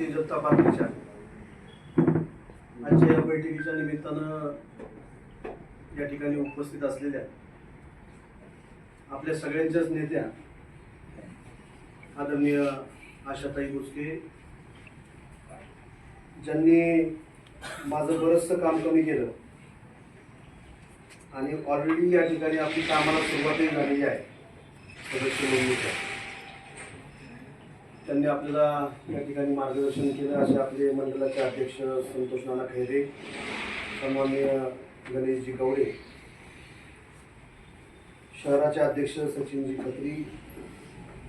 भारतीय जनता पार्टीच्या आजच्या या बैठकीच्या निमित्तानं या ठिकाणी उपस्थित असलेल्या आपल्या सगळ्यांच्याच नेत्या आदरणीय आशाताई बुचके ज्यांनी माझं बरंचसं काम कमी केलं आणि ऑलरेडी या ठिकाणी आपली कामाला सुरुवातही झालेली आहे. सदस्य नोंदणीच्या त्यांनी आपल्याला या ठिकाणी मार्गदर्शन केलं. असे आपले मंडळाचे अध्यक्ष संतोष नाना खैरे सन्मान्य गणेशजी गवडे शहराचे अध्यक्ष सचिनजी खत्री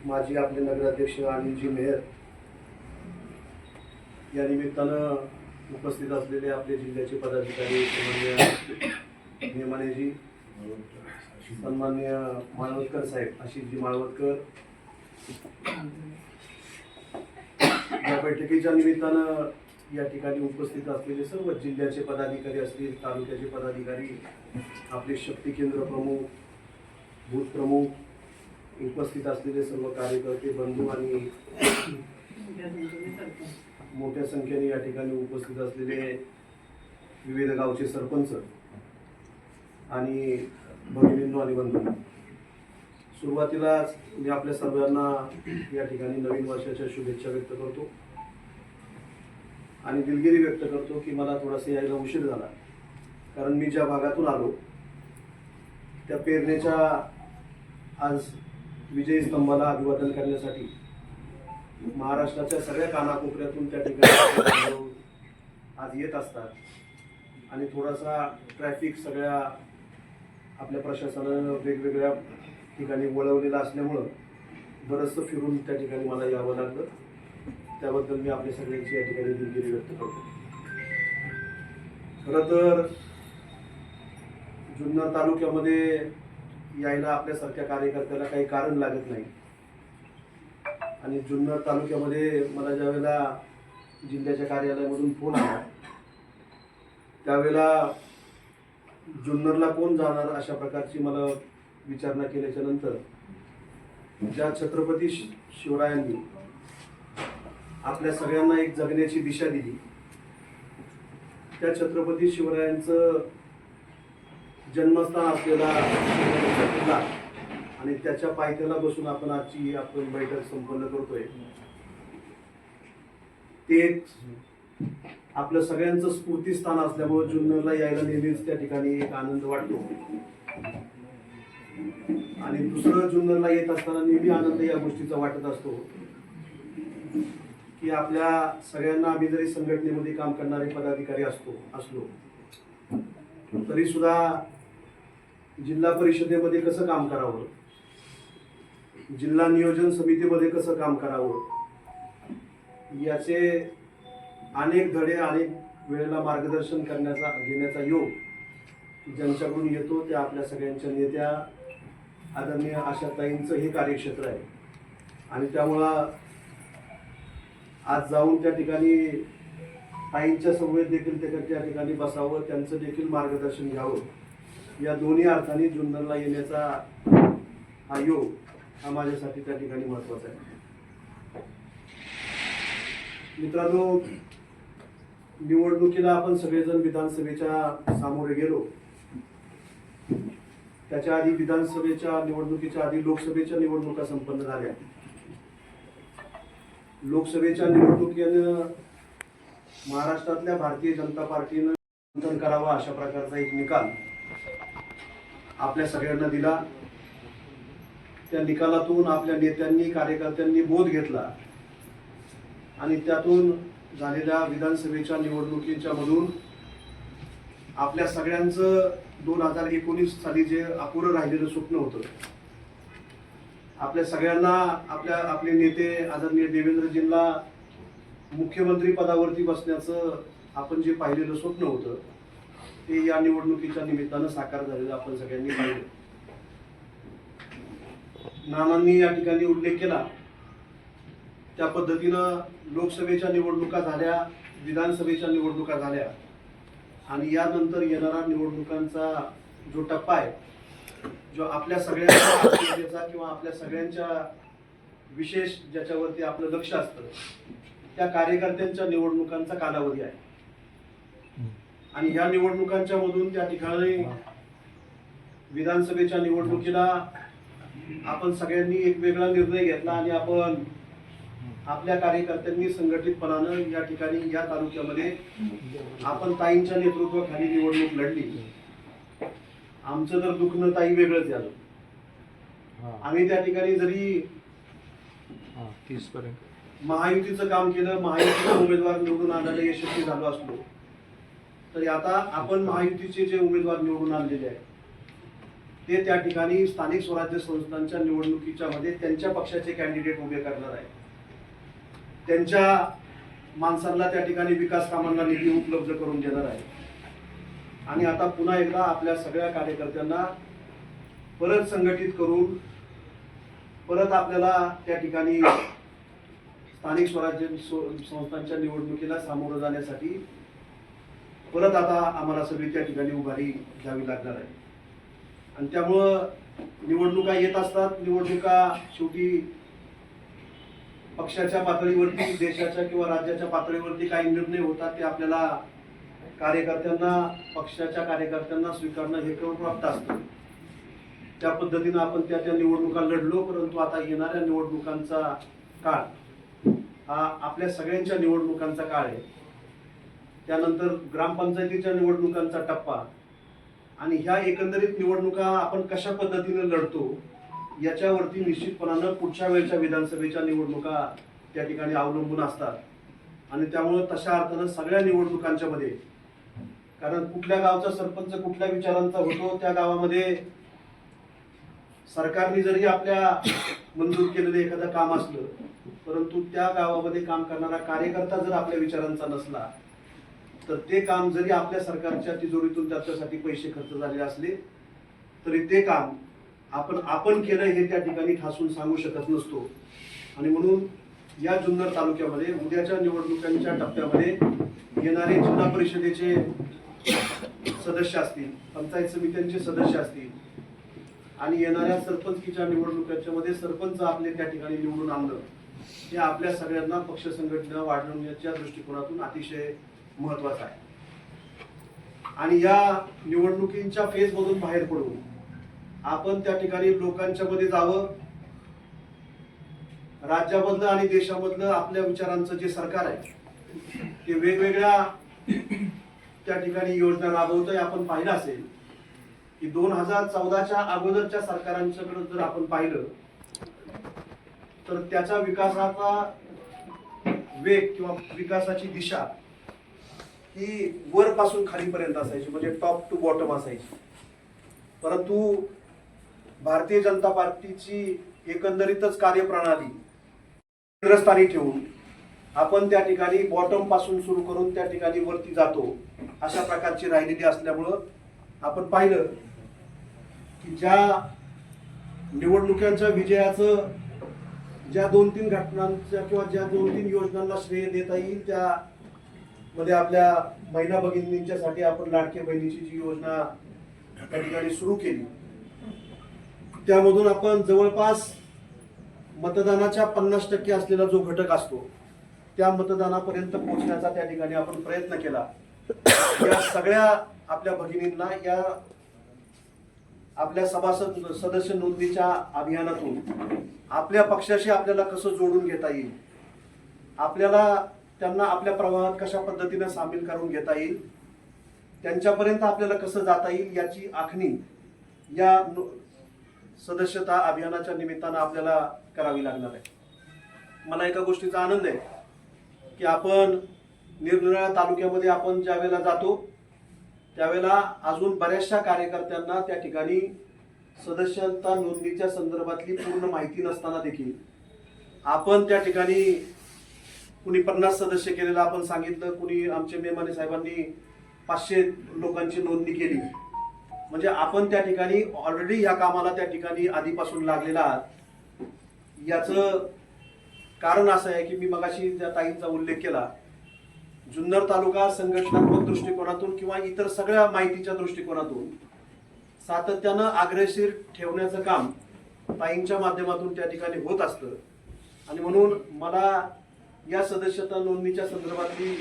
माजी आपले नगराध्यक्ष अनिलजी मेहर या निमित्तानं उपस्थित असलेले आपले जिल्ह्याचे पदाधिकारी सन्मान्य नेमानेजी सन्मान्य माळवतकर साहेब आशिषजी माळवतकर या बैठकीच्या निमित्तानं या ठिकाणी उपस्थित असलेले सर्व जिल्ह्याचे पदाधिकारी असतील तालुक्याचे पदाधिकारी आपले शक्ती केंद्र प्रमुख बूथ प्रमुख उपस्थित असलेले सर्व कार्यकर्ते बंधू आणि मोठ्या संख्येने या ठिकाणी उपस्थित असलेले विविध गावचे सरपंच आणि भगिनींनो आणि बंधूंनो. सुरुवातीलाच मी आपल्या सर्वांना या ठिकाणी नवीन वर्षाच्या शुभेच्छा व्यक्त करतो. आणि दिलगिरी व्यक्त करतो की मला थोडासा यायला उशीर झाला. कारण मी ज्या भागातून आलो त्या पेरणेच्या आज विजयी स्तंभाला अभिवादन करण्यासाठी महाराष्ट्राच्या सगळ्या कानाकोपऱ्यातून त्या ठिकाणी आज येत असतात. आणि थोडासा ट्रॅफिक सगळ्या आपल्या प्रशासनानं वेगवेगळ्या ठिकाणी वळवलेलं असल्यामुळं बरंचसं फिरून त्या ठिकाणी मला यावं लागलं. त्याबद्दल मी आपल्या सगळ्यांची या ठिकाणी दिलगिरी व्यक्त करतो. खरं तर जुन्नर तालुक्यामध्ये यायला आपल्यासारख्या कार्यकर्त्याला काही कारण लागत नाही. आणि जुन्नर तालुक्यामध्ये मला ज्यावेळेला जिल्ह्याच्या कार्यालयामधून फोन आला त्यावेळेला जुन्नरला कोण जाणार अशा प्रकारची मला विचारणा केल्याच्यानंतर ज्या छत्रपती शिवरायांनी आपल्या सगळ्यांना एक जगण्याची दिशा दिली. त्या छत्रपती शिवरायांचं जन्मस्थान असलेला किल्ला आणि त्याच्या पायथ्याला बसून आपण आजची आपण बैठक संपन्न करतोय. ते आपलं सगळ्यांचं स्फूर्तीस्थान असल्यामुळे जुन्नरला यायला नेहमीच त्या ठिकाणी एक आनंद वाटतो. आणि दुसरं जुन्नरला येत असताना नेहमी आनंद या गोष्टीचा वाटत असतो. की आपल्या सगळ्यांना आम्ही जरी संघटनेमध्ये काम करणारे पदाधिकारी असतो असलो तरी सुद्धा जिल्हा परिषदेमध्ये कसं काम करावं? जिल्हा नियोजन समितीमध्ये कसं काम करावं? याचे अनेक धडे अनेक वेळेला मार्गदर्शन करण्याचा घेण्याचा योग ज्यांच्याकडून येतो त्या आपल्या सगळ्यांच्या नेत्या आदरणीय आशाताईंचं हे कार्यक्षेत्र आहे. आणि त्यामुळं आज जाऊन त्या ठिकाणी ताईंच्या समवेत देखील त्या त्या ठिकाणी बसावं त्यांचं देखील मार्गदर्शन घ्यावं. या दोन्ही अर्थाने जुन्नरला येण्याचा हा योग हा माझ्यासाठी त्या ठिकाणी महत्त्वाचा आहे. मित्रांनो निवडणुकीला आपण सगळेजण विधानसभेच्या सामोरे गेलो. त्याच्या आधी विधानसभेच्या निवडणुकीच्या आधी लोकसभेच्या निवडणुका संपन्न झाल्या. लोकसभेच्या निवडणुकीनं महाराष्ट्रातल्या भारतीय जनता पार्टीनं चिंतन करावा अशा प्रकारचा एक निकाल आपल्या सगळ्यांना दिला. त्या निकालातून आपल्या नेत्यांनी कार्यकर्त्यांनी बोध घेतला. आणि त्यातून झालेल्या विधानसभेच्या निवडणुकीच्या मधून आपल्या सगळ्यांचं दोन हजार एकोणीस साली जे अपुरं राहिलेलं स्वप्न होतं आपल्या सगळ्यांना आपल्या आपले नेते आदरणीय देवेंद्रजींना मुख्यमंत्री पदावरती बसण्याचं आपण जे पाहिलेलं स्वप्न होतं ते या निवडणुकीच्या निमित्तानं साकार झालेलं आपण सगळ्यांनी पाहिलं. नानांनी या ठिकाणी उल्लेख केला. त्या पद्धतीनं लोकसभेच्या निवडणुका झाल्या विधानसभेच्या निवडणुका झाल्या. आणि यानंतर येणारा निवडणुकांचा जो टप्पा आहे जो आपल्या सगळ्यांच्या किंवा आपल्या सगळ्यांच्या विशेष ज्याच्यावरती आपलं लक्ष असतं त्या कार्यकर्त्यांच्या निवडणुकांचा कालावधी आहे. आणि या निवडणुकांच्या मधून त्या ठिकाणी विधानसभेच्या निवडणुकीला आपण सगळ्यांनी एक वेगळा निर्णय घेतला आणि आपण आपल्या कार्यकर्त्यांनी संघटितपणानं या ठिकाणी या तालुक्यामध्ये आपण ताईंच्या नेतृत्वाखाली निवडणूक लढली. आमचं तर दुखणं ताई वेगळंच झालं. आम्ही त्या ठिकाणी जरी तीस पर्यंत. महायुतीचं काम केलं महायुतीचा उमेदवार निवडून आणायला यशस्वी झालो असलो तरी आता आपण महायुतीचे जे उमेदवार निवडून आणलेले आहेत ते त्या ठिकाणी स्थानिक स्वराज्य संस्थांच्या निवडणुकीच्या मध्ये त्यांच्या पक्षाचे कॅन्डिडेट उभे करणार आहेत. त्यांच्या माणसांना त्या ठिकाणी विकास कामांना निधी उपलब्ध करून देणार आहे आणि आता पुन्हा एकदा आपल्या सगळ्या कार्यकर्त्यांना परत संघटित करून परत आपल्याला त्या ठिकाणी स्थानिक स्वराज्य संस्थांच्या निवडणुकीला सामोरं जाण्यासाठी परत आता आम्हाला सगळी त्या ठिकाणी उभारी घ्यावी लागणार आहे. आणि त्यामुळं निवडणुका येत असतात निवडणुका शेवटी पक्षाच्या पातळीवरती देशाच्या किंवा राज्याच्या पातळीवरती काही निर्णय होतात ते आपल्याला कार्यकर्त्यांना पक्षाच्या कार्यकर्त्यांना स्वीकारणं हे केवळ प्राप्त असतं. त्या पद्धतीनं आपण त्या त्या निवडणुका लढलो परंतु आता येणाऱ्या निवडणुकांचा काळ हा आपल्या सगळ्यांच्या निवडणुकांचा काळ आहे. त्यानंतर ग्रामपंचायतीच्या निवडणुकांचा टप्पा आणि ह्या एकंदरीत निवडणुका आपण कशा पद्धतीने लढतो याच्यावरती निश्चितपणानं पुढच्या वेळच्या विधानसभेच्या निवडणुका त्या ठिकाणी अवलंबून असतात. आणि त्यामुळं तशा अर्थानं सगळ्या निवडणुकांच्या मध्ये कारण कुठल्या गावचा सरपंच कुठल्या विचारांचा होतो त्या गावामध्ये सरकारने जरी आपल्या मंजूर केलेलं एखादं काम असलं परंतु त्या गावामध्ये काम करणारा कार्यकर्ता जर आपल्या विचारांचा नसला तर ते काम जरी आपल्या सरकारच्या तिजोरीतून त्याच्यासाठी पैसे खर्च झाले असले तरी ते काम आपण आपण केलं हे त्या ठिकाणी ठासून सांगू शकत नसतो. आणि म्हणून या जुन्नर तालुक्यामध्ये उद्याच्या निवडणुकांच्या टप्प्यामध्ये येणारे जिल्हा परिषदेचे सदस्य असतील पंचायत समित्यांचे सदस्य असतील आणि येणाऱ्या सरपंचकीच्या निवडणुकांच्या मध्ये सरपंच आपले त्या ठिकाणी निवडून आणलं हे आपल्या सगळ्यांना पक्ष संघटना वाढवण्याच्या दृष्टिकोनातून अतिशय महत्वाचं आहे. आणि या निवडणुकींच्या फेज मधून बाहेर पडून आपण त्या ठिकाणी लोकांच्या मध्ये जावं राज्यामधलं आणि देशामधलं आपल्या विचारांचं जे सरकार आहे ते वेगवेगळ्या त्या ठिकाणी योजना राबवतोय आपण पाहिलं असेल की दोन हजार चौदाच्या अगोदरच्या सरकारांच्याकडे जर आपण पाहिलं तर त्याचा विकासाचा वेग किंवा विकासाची दिशा ही वरपासून खालीपर्यंत असायची म्हणजे टॉप टू बॉटम असायची. परंतु भारतीय जनता पार्टीची एकंदरीतच कार्यप्रणाली केंद्रस्थानी ठेवून आपण त्या ठिकाणी बॉटमपासून सुरू करून त्या ठिकाणी वरती जातो अशा प्रकारची राहिलेली असल्यामुळं आपण पाहिलं की ज्या निवडणुकांच्या विजयाचं ज्या दोन तीन घटनांच्या किंवा ज्या दोन तीन योजनांना श्रेय देता येईल त्या मध्ये आपल्या महिला भगिनींच्यासाठी आपण लाडके बहिणीची जी योजना त्या ठिकाणी सुरू केली. त्यामधून आपण जवळपास मतदानाच्या पन्नास टक्के असलेला जो घटक असतो त्या मतदानापर्यंत पोहोचण्याचा त्या ठिकाणी आपण प्रयत्न केला. या सगळ्या आपल्या भगिनींना या आपल्या सभासद सदस्य नोंदणीच्या अभियानातून आपल्या पक्षाशी आपल्याला कसं जोडून घेता येईल? आपल्याला त्यांना आपल्या प्रवाहात कशा पद्धतीने सामील करून घेता येईल? त्यांच्यापर्यंत आपल्याला कसं जाता येईल याची आखणी या सदस्यता अभियानाच्या निमित्तानं आपल्याला करावी लागणार आहे. मला एका गोष्टीचा आनंद आहे. की आपण निरनिराळ्या तालुक्यामध्ये आपण ज्या वेळेला जातो त्यावेळेला अजून बऱ्याचशा कार्यकर्त्यांना त्या ठिकाणी सदस्यता नोंदणीच्या संदर्भातली पूर्ण माहिती नसताना देखील आपण त्या ठिकाणी कुणी पन्नास सदस्य केलेलं आपण सांगितलं कुणी आमचे मेमाने साहेबांनी पाचशे लोकांची नोंदणी केली. म्हणजे आपण त्या ठिकाणी ऑलरेडी या कामाला त्या ठिकाणी आधीपासून लागलेला आहात. याचं कारण असं आहे की मी मगाशी ज्या ताईंचा उल्लेख केला जुन्नर तालुका संघटनात्मक दृष्टिकोनातून किंवा इतर सगळ्या माहितीच्या दृष्टिकोनातून सातत्यानं अग्रेसिर ठेवण्याचं काम ताईंच्या माध्यमातून त्या ठिकाणी होत असतं. आणि म्हणून मला या सदस्यता नोंदणीच्या संदर्भातली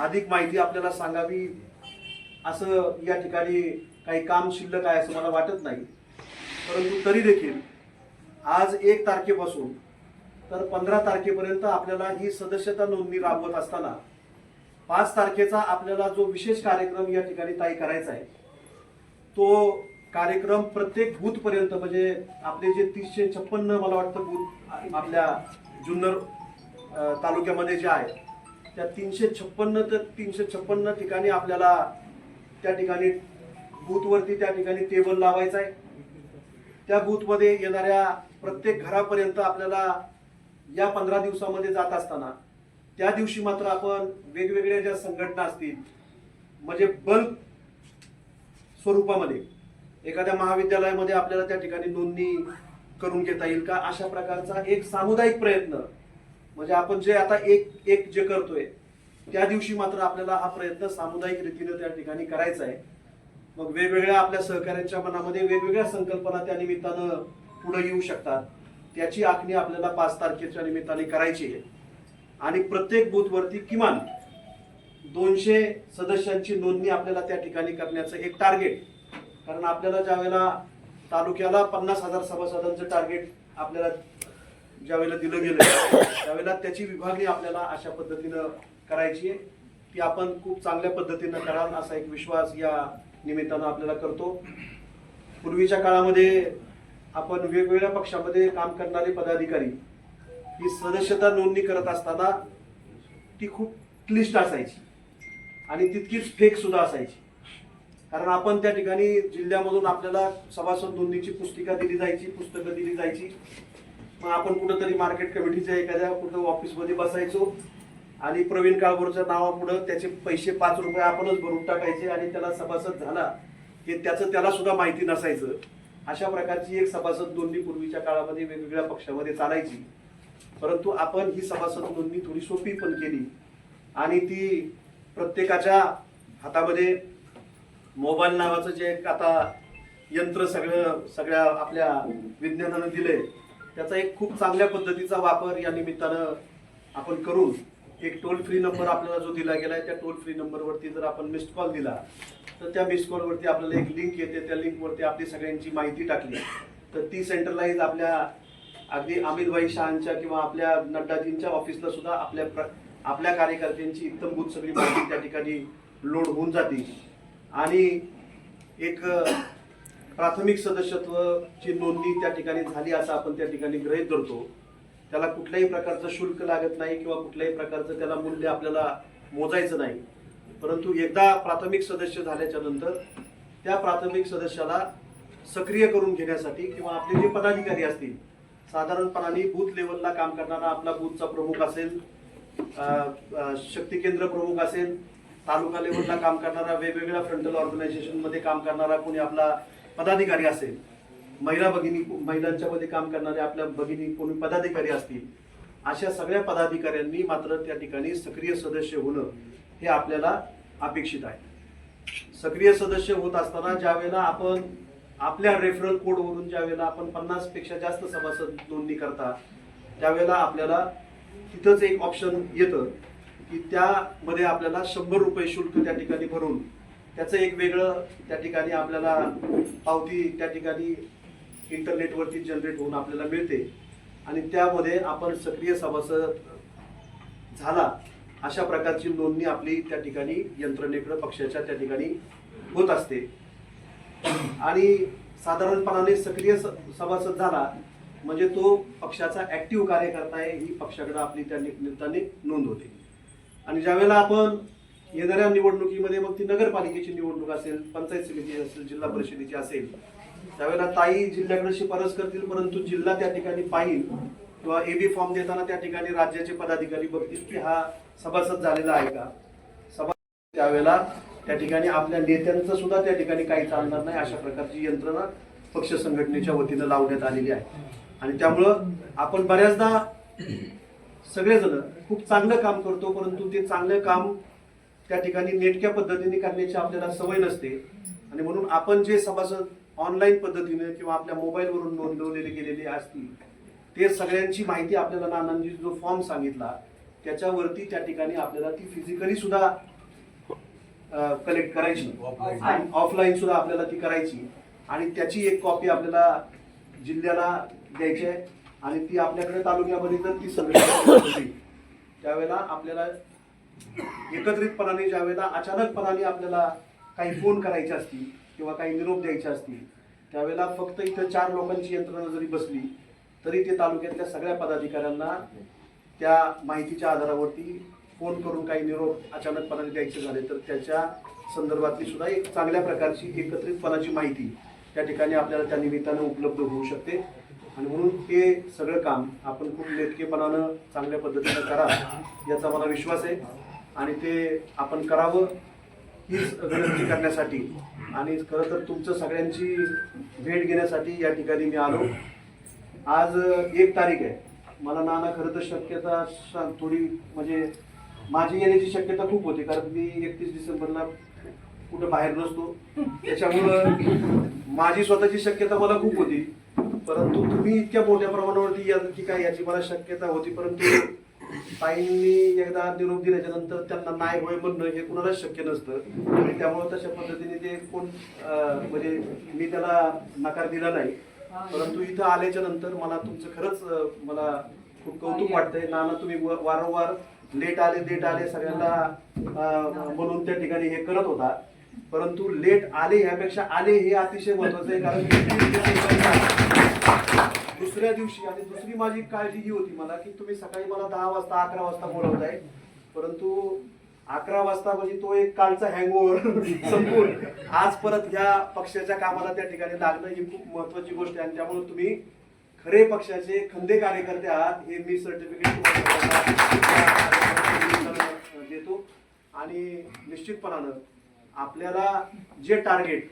अधिक माहिती आपल्याला सांगावी असं या ठिकाणी काही काम शिल्लक आहे असं मला वाटत नाही. परंतु तरी देखील आज एक तारखेपासून तर पंधरा तारखेपर्यंत आपल्याला ही सदस्यता नोंदणी राबवत असताना पाच तारखेचा आपल्याला जो विशेष कार्यक्रम या ठिकाणी ताई करायचा आहे तो कार्यक्रम प्रत्येक बूथपर्यंत म्हणजे आपले जे तीनशे छप्पन्न मला वाटतं बूथ आपल्या जुन्नर तालुक्यामध्ये जे आहे त्या तीनशे छप्पन्न तर तीनशे छप्पन्न ठिकाणी आपल्याला त्या ठिकाणी बूथवरती त्या ठिकाणी टेबल लावायचा आहे. त्या बूथमध्ये येणाऱ्या प्रत्येक घरापर्यंत आपल्याला या पंधरा दिवसामध्ये जात असताना त्या दिवशी मात्र आपण वेगवेगळ्या ज्या संघटना असतील म्हणजे बल्क स्वरूपामध्ये एखाद्या महाविद्यालयामध्ये आपल्याला त्या ठिकाणी नोंदणी करून घेता येईल का? अशा प्रकारचा एक सामुदायिक प्रयत्न म्हणजे आपण जे आता एक एक जे करतोय त्या दिवशी मात्र आपल्याला हा प्रयत्न सामुदायिक रीतीने त्या ठिकाणी करायचा आहे. मग वेगवेगळ्या आपल्या सहकाऱ्यांच्या मनामध्ये वेगवेगळ्या संकल्पना त्या निमित्तानं पुढे येऊ शकतात. त्याची आखणी आपल्याला पाच तारखेच्या निमित्ताने करायची आहे. आणि प्रत्येक बूथवरती किमान दोनशे सदस्यांची नोंदणी आपल्याला त्या ठिकाणी करण्याचं एक टार्गेट कारण आपल्याला ज्यावेळेला तालुक्याला पन्नास हजार सभासदांचं टार्गेट आपल्याला ज्यावेळेला दिलं गेलं त्यावेळेला त्याची विभागणी आपल्याला अशा पद्धतीनं करायची आहे. ती आपण खूप चांगल्या पद्धतीनं कराल असा एक विश्वास या निमित्तानं आपल्याला करतो. पूर्वीच्या काळामध्ये आपण वेगवेगळ्या पक्षामध्ये काम करणारे पदाधिकारी ही सदस्यता नोंदणी करत असताना ती खूप क्लिष्ट असायची. आणि तितकीच फेक सुद्धा असायची. कारण आपण त्या ठिकाणी जिल्ह्यामधून आपल्याला सभासद नोंदणीची पुस्तिका दिली जायची पुस्तकं दिली जायची. मग आपण कुठंतरी मार्केट कमिटीच्या एखाद्या कुठं ऑफिसमध्ये बसायचो. आणि प्रवीण काळभोरच्या नावापुढं त्याचे पैसे पाच रुपये आपणच भरून टाकायचे आणि त्याला सभासद झाला हे त्याचं त्याला सुद्धा माहिती नसायचं. अशा प्रकारची एक सभासद नोंदणी पूर्वीच्या काळामध्ये वेगवेगळ्या पक्षामध्ये चालायची. परंतु आपण ही सभासद नोंदणी थोडी सोपी पण केली. आणि ती प्रत्येकाच्या हातामध्ये मोबाईल नावाचं जे एक आता यंत्र सगळं सगळ्या आपल्या विज्ञानानं दिलंय त्याचा एक खूप चांगल्या पद्धतीचा वापर या निमित्तानं आपण करून एक टोल फ्री नंबर आपल्याला जो दिला गेला आहे त्या टोल फ्री नंबरवरती जर आपण मिस्ड कॉल दिला तर त्या मिस्ड कॉलवरती आपल्याला एक लिंक येते. त्या लिंकवरती आपली सगळ्यांची माहिती टाकली. तर ती सेंट्रलाइज आपल्या अगदी अमितभाई शहांच्या किंवा आपल्या नड्डाजींच्या ऑफिसला सुद्धा आपल्या प्र- आपल्या कार्यकर्त्यांची इत्तमभूत सगळी माहिती त्या ठिकाणी लोड होऊन जाते. आणि एक प्राथमिक सदस्यत्वची नोंदणी त्या ठिकाणी झाली असं आपण त्या ठिकाणी गृहीत धरतो. त्याला कुठल्याही प्रकारचं शुल्क लागत नाही किंवा कुठल्याही प्रकारचं त्याला मूल्य आपल्याला मोजायचं नाही. परंतु एकदा प्राथमिक सदस्य झाल्याच्यानंतर त्या प्राथमिक सदस्याला सक्रिय करून घेण्यासाठी किंवा आपले जे पदाधिकारी असतील साधारणपणाने बूथ लेवलला काम करणारा आपला बूथचा प्रमुख असेल शक्ती केंद्र प्रमुख असेल तालुका लेवलला काम करणारा वेगवेगळ्या फ्रंटल ऑर्गनायझेशनमध्ये काम करणारा कोणी आपला पदाधिकारी असेल महिला भगिनी महिलांच्या मध्ये काम करणारे आपल्या भगिनी कोणी पदाधिकारी असतील अशा सगळ्या पदाधिकाऱ्यांनी मात्र त्या ठिकाणी सक्रिय सदस्य होणं हे आपल्याला अपेक्षित आहे. सक्रिय सदस्य होत असताना ज्या वेळेला आपण आपल्या रेफरल कोडवरून ज्या वेळेला आपण पन्नासपेक्षा जास्त सभासद नोंदणी करता त्यावेळेला आपल्याला तिथंच एक ऑप्शन येतं की त्यामध्ये आपल्याला शंभर रुपये शुल्क त्या ठिकाणी भरून त्याचं एक वेगळं त्या ठिकाणी आपल्याला पावती त्या ठिकाणी इंटरनेटवरती जनरेट होऊन आपल्याला मिळते. आणि त्यामध्ये आपण सक्रिय सभासद झाला अशा प्रकारची नोंदणी आपली त्या ठिकाणी यंत्रणेकडे पक्षाच्या त्या ठिकाणी होत असते. आणि साधारणपणाने सक्रिय स- सभासद झाला म्हणजे तो पक्षाचा ऍक्टिव्ह कार्यकर्ता आहे ही पक्षाकडे आपली त्या निमित्ताने नोंद होते. आणि ज्यावेळेला आपण येणाऱ्या निवडणुकीमध्ये मग ती नगरपालिकेची निवडणूक असेल पंचायत समिती असेल जिल्हा परिषदेची असेल त्यावेळेला ताई जिल्ह्याकडे शिफारस करतील परंतु जिल्हा त्या ठिकाणी पाहिल किंवा एबी फॉर्म देताना त्या ठिकाणी राज्याचे पदाधिकारी बघतील की हा सभासद झालेला आहे का? सभा त्यावेळेला त्या ठिकाणी आपल्या नेत्यांचं सुद्धा त्या ठिकाणी काही चालणार नाही अशा प्रकारची यंत्रणा पक्ष संघटनेच्या वतीनं लावण्यात आलेली आहे. आणि त्यामुळं आपण बऱ्याचदा सगळेजण खूप चांगलं काम करतो परंतु ते चांगलं काम त्या ठिकाणी नेटक्या पद्धतीने करण्याची आपल्याला सवय नसते. आणि म्हणून आपण जे सभासद ऑनलाईन पद्धतीने किंवा आपल्या मोबाईलवरून नोंदवलेले गेलेले असतील ते सगळ्यांची माहिती आपल्याला नानांनी जो फॉर्म सांगितला त्याच्यावरती त्या ठिकाणी आपल्याला ती फिजिकली सुद्धा कलेक्ट करायची. ऑफलाईन सुद्धा आपल्याला ती करायची. आणि त्याची एक कॉपी आपल्याला जिल्ह्याला द्यायची आहे. आणि ती आपल्याकडे तालुक्यामध्ये जर ती होती त्यावेळेला आपल्याला एकत्रितपणाने ज्यावेळेला अचानकपणाने आपल्याला काही फोन करायचे असतील किंवा काही निरोप द्यायचे असतील त्यावेळेला फक्त इथं चार लोकांची यंत्रणा जरी बसली तरी ते तालुक्यातल्या सगळ्या पदाधिकाऱ्यांना त्या माहितीच्या आधारावरती फोन करून काही निरोप अचानकपणाने द्यायचे झाले तर त्याच्या संदर्भातली सुद्धा एक चांगल्या प्रकारची एकत्रितपणाची माहिती त्या ठिकाणी आपल्याला त्या निमित्तानं उपलब्ध होऊ शकते. आणि म्हणून ते सगळं काम आपण खूप नेटकेपणानं चांगल्या पद्धतीनं करा याचा मला विश्वास आहे. आणि ते आपण करावं हीच विनंती करण्यासाठी आणि खरं तर तुमचं सगळ्यांची भेट घेण्यासाठी या ठिकाणी मी आलो. आज एक तारीख आहे. मला नाना खरं तर शक्यता सांग थोडी म्हणजे माझी येण्याची शक्यता खूप होती कारण मी एकतीस डिसेंबरला कुठं बाहेर नसतो. त्याच्यामुळं माझी स्वतःची शक्यता मला खूप होती. परंतु तुम्ही इतक्या मोठ्या प्रमाणावरती या की काय याची मला शक्यता होती परंतु ताईंनी एकदा निरोप दिल्याच्या नंतर त्यांना नाही होय म्हणणं हे कुणालाच शक्य नसतं. आणि त्यामुळे तशा पद्धतीने ते कोण म्हणजे मी त्याला नकार दिला नाही. परंतु इथं आल्याच्यानंतर मला तुमचं खरंच मला खूप कौतुक वाटतंय. नाना तुम्ही व- वारंवार लेट आले लेट आले सगळ्यांना म्हणून त्या ठिकाणी हे करत होता. परंतु लेट आले ह्यापेक्षा आले हे अतिशय महत्वाचं आहे कारण दुसऱ्या दिवशी आणि दुसरी माझी काळजी ही होती मला की तुम्ही सकाळी मला दहा वाजता अकरा वाजता बोलवताय. परंतु अकरा वाजता म्हणजे तो एक कालचा हँगओव्हर संपून. आज परत ह्या पक्षाच्या कामाला त्या ठिकाणी लागणं ही खूप महत्वाची गोष्ट आहे आणि त्यामुळे तुम्ही खरे पक्षाचे खंदे कार्यकर्ते आहात हे मी सर्टिफिकेट देतो. आणि निश्चितपणानं आपल्याला जे टार्गेट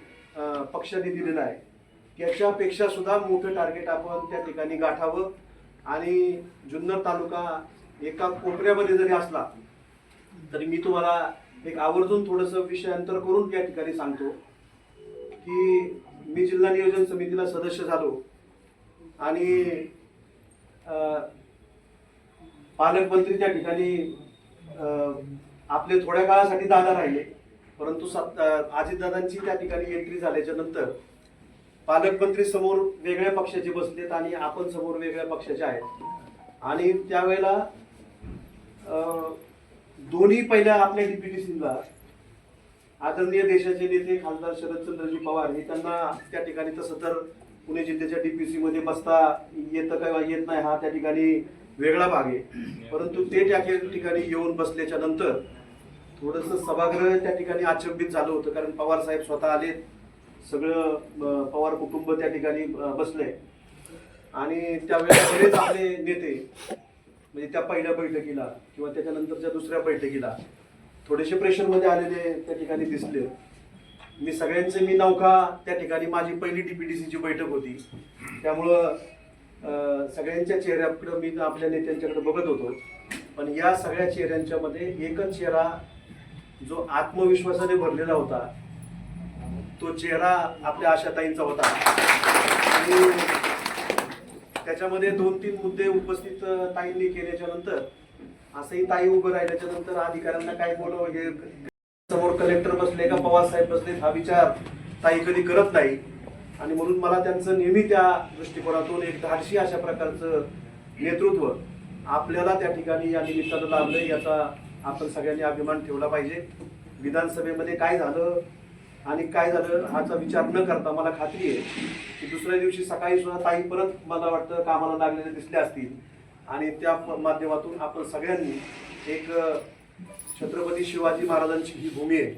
पक्षाने दिलेलं आहे याच्यापेक्षा सुद्धा मोठं टार्गेट आपण त्या ठिकाणी गाठावं. आणि जुन्नर तालुका एका कोपऱ्यामध्ये जरी असला तरी मी तुम्हाला एक आवर्जून थोडंसं विषयांतर करून त्या ठिकाणी सांगतो की मी जिल्हा नियोजन समितीला सदस्य झालो. आणि पालकमंत्री त्या ठिकाणी आपले थोड्या काळासाठी दादा राहिले. परंतु सत- अं, अजितदादांची त्या ठिकाणी एंट्री झाल्याच्यानंतर पालकमंत्री समोर वेगळ्या पक्षाचे बसलेत आणि आपण समोर वेगळ्या पक्षाचे आहेत. आणि त्यावेळेला दोन्ही पहिल्या आपल्या डीपीटीसीला आदरणीय देशाचे नेते खासदार शरदचंद्रजी पवार हे त्यांना त्या ठिकाणी तसं तर पुणे जिल्ह्याच्या डीपीसी मध्ये बसता येतं का येत नाही हा त्या ठिकाणी वेगळा भाग आहे. परंतु ते त्या ठिकाणी येऊन बसल्याच्या नंतर थोडंसं सभागृह त्या ठिकाणी अचंबित झालं होतं कारण पवार साहेब स्वतः आले सगळं पवार कुटुंब त्या ठिकाणी बसले बसलंय. आणि त्यावेळेला बरेच आपले नेते म्हणजे त्या पहिल्या बैठकीला किंवा त्याच्यानंतरच्या दुसऱ्या बैठकीला थोडेसे प्रेशरमध्ये आलेले त्या ठिकाणी दिसले. मी सगळ्यांचे मी नौका त्या ठिकाणी माझी पहिली डीपीडीसीची बैठक होती. त्यामुळं सगळ्यांच्या चेहऱ्याकडं मी आपल्या नेत्यांच्याकडे बघत होतो. पण या सगळ्या चेहऱ्यांच्यामध्ये एकच चेहरा जो आत्मविश्वासाने भरलेला होता तो चेहरा आपल्या आशाताईंचा होता. आणि त्याच्यामध्ये दोन तीन मुद्दे उपस्थित ताईंनी केल्याच्यानंतर असंही ताई उभं राहिल्याच्या नंतर अधिकाऱ्यांना काय बोलावं हे समोर कलेक्टर बसले का पवार साहेब बसले हा विचार ताई कधी करत नाही. आणि म्हणून मला त्यांचं नेहमी त्या दृष्टिकोनातून एक धाडशी अशा प्रकारचं नेतृत्व आपल्याला त्या ठिकाणी या निमित्तानं लाभलं याचा आपण सगळ्यांनी अभिमान ठेवला पाहिजे. विधानसभेमध्ये काय झालं आणि काय झालं हाचा विचार न करता मला खात्री आहे की दुसऱ्या दिवशी सकाळी सुद्धा ताई परत मला वाटतं कामाला लागलेले दिसले असतील. आणि त्या प- माध्यमातून आपण सगळ्यांनी एक छत्रपती शिवाजी महाराजांची ही भूमी आहे.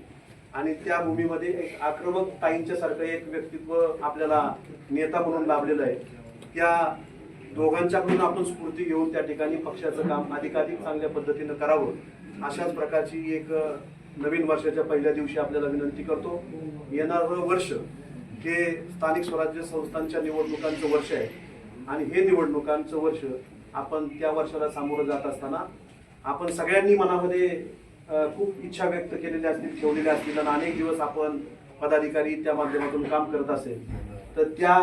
आणि त्या भूमीमध्ये एक आक्रमक ताईंच्या सारखं एक व्यक्तित्व आपल्याला नेता म्हणून लाभलेलं आहे. त्या दोघांच्याकडून आपण स्फूर्ती घेऊन त्या ठिकाणी पक्षाचं काम अधिकाधिक चांगल्या पद्धतीनं करावं अशाच प्रकारची एक नवीन वर्षाच्या पहिल्या दिवशी आपल्याला विनंती करतो. येणारं वर्ष हे स्थानिक स्वराज्य संस्थांच्या निवडणुकांचं वर्ष आहे. आणि हे निवडणुकांचं वर्ष आपण त्या वर्षाला सामोरं जात असताना आपण सगळ्यांनी मनामध्ये खूप इच्छा व्यक्त केलेल्या असतील ठेवलेल्या असतील आणि अनेक दिवस आपण पदाधिकारी त्या माध्यमातून काम करत असेल. तर त्या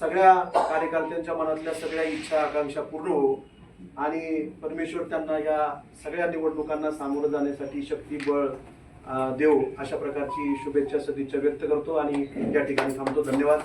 सगळ्या कार्यकर्त्यांच्या मनातल्या सगळ्या इच्छा आकांक्षा पूर्ण हो आणि परमेश्वर त्यांना या सगळ्या निवडणुकांना सामोरं जाण्यासाठी शक्ती बळ देव अशा प्रकारची शुभेच्छा सदिच्छा व्यक्त करतो आणि या ठिकाणी थांबतो. धन्यवाद.